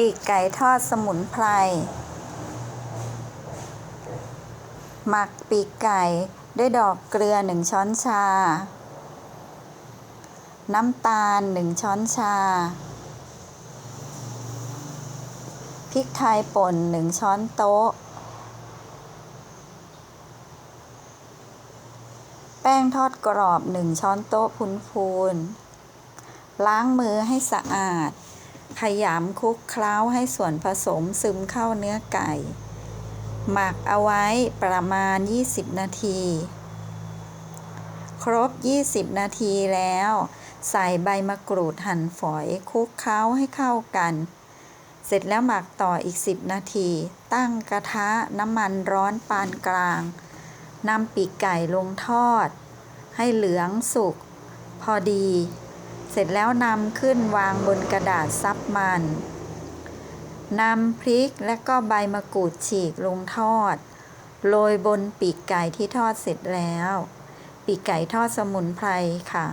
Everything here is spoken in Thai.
ปีกไก่ทอดสมุนไพร หมักปีกไก่ด้วยดอกเกลือ1ช้อนชา น้ำตาล1ช้อนชา พริกไทยป่น1ช้อนโต๊ะ แป้งทอดกรอบ1ช้อนโต๊ะพูนๆ ล้างมือให้สะอาด ขยำคลุกเคล้าให้ส่วนผสมซึมเข้าเนื้อไก่ หมักเอาไว้ประมาณ 20 นาที ครบ 20 นาทีแล้ว ใส่ใบมะกรูดหั่นฝอยคลุกเคล้าให้เข้ากัน เสร็จแล้วหมักต่ออีก 10 นาที ตั้งกระทะน้ำมันร้อนปานกลางนำปีกไก่ลงทอด ให้เหลืองสุก พอดี เสร็จแล้วนำขึ้นวางบนกระดาษซับมันนำพริกและก็ใบมะกรูดฉีกลงทอด โรยบนปีกไก่ที่ทอดเสร็จแล้ว ปีกไก่ทอดสมุนไพรค่ะ